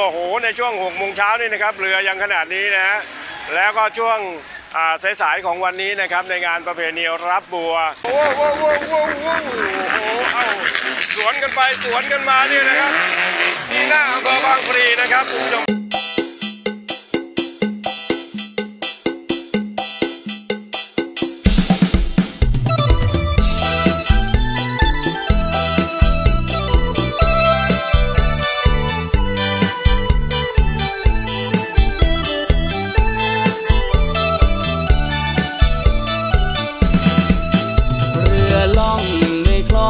โอ้โห ในช่วง6โมงเช้านี่นะครับ เรือยังขนาดนี้นะฮะ แล้วก็ช่วงสายๆของวันนี้นะครับ ในงานประเพณีรับบัว โอ้โหโอ้โหโอ้โหโอ้โหเอ้าสวนกันไปสวนกันมาเนี่ยนะครับ ที่หน้าอำเภอบางพลีนะครับคุณผู้ชม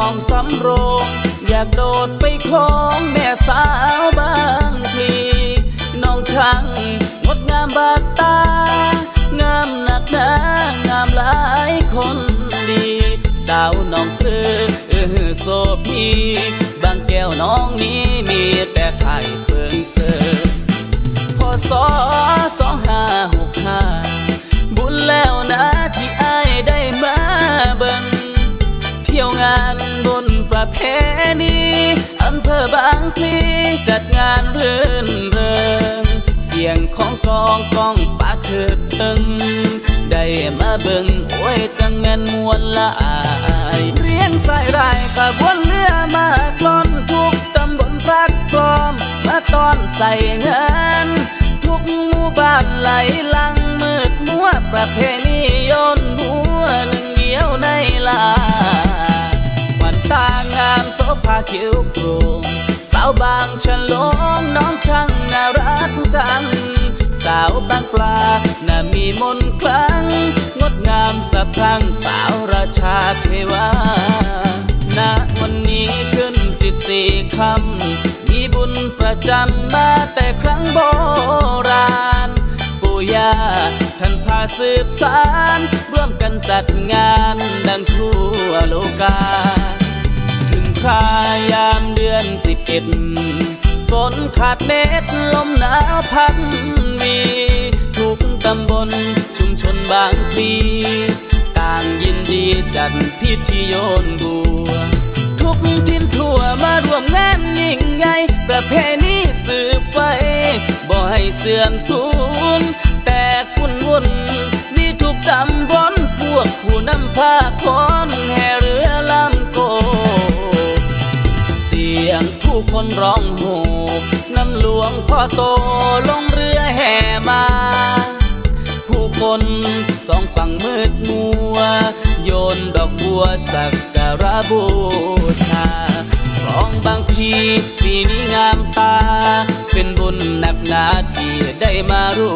องสำโรง อยากโดดไปคลองแม่สาวบางพลีน้องช่างงดงามบาดตา งามหนักหนางามหลายคนดี สาวน้องคือเออโซพีบางแก้วน้องนี้มีแต่ไข่เพิงเสิร์ฟพศสองห้าหกห้า อบางพลีจัดงานเรื่นเริงเสียงของกองกองปาเถิดเทิงได้มาเบิ่งโอ้ยจังแม่นมวนละอายเรียงสายรายขบวนเรือมากลอนทุกตำบลพักพร้อมมาตอนใส่เงานทุกหมู่บ้านไหลลังมืดมัวประเพณีโยนหัวหนึ่งเดียวในลาวันตางามโสภาคิ้วกรุงสาวบางฉลองน้องช่างน่ารักจัง สาวบางปลาน่ามีมนคลัง งดงามสะพรั่งสาวราชาเทวาณวันนี้ขึ้นสิบสี่คำ มีบุญประจำมาแต่ครั้งโบราณ ปู่ย่าท่านพาสืบสารร่วมกันจัดงานดังทั่วโลกา ครายามเดือนสิบเอ็ดฝนขาดเม็ดลมหนาวพัดวีทุกตำบลชุมชนบางพลีต่างยินดีจัดพิธีโยนบัว ทุกทินทั่วมาร่วมงานยิ่งใหญ่ประเพณีสืบไปบ่ให้เสื่อมสูญแต่คุณวุ่นมีทุกตำบลพวกผู้นำพาคน คนร้องโหน้ำหลวงพ่อโตลงเรือแห่มา ผู้คนสองฝั่งมืดมัว โยนดอกบัวสักการะบูชาร้องบางทีปีนี้งามตา เป็นบุญหนักหนาที่ได้มาร่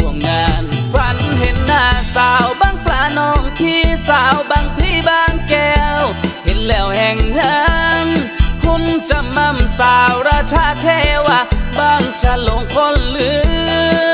วมงาน ฝันเห็นหน้าสาวบางปลาน้องพี่สาวบางพี่บางแก้ว เห็นแล้วแห่งหัน มจะมั่มสาวราชาเทวะบ้านฉลงคนลือ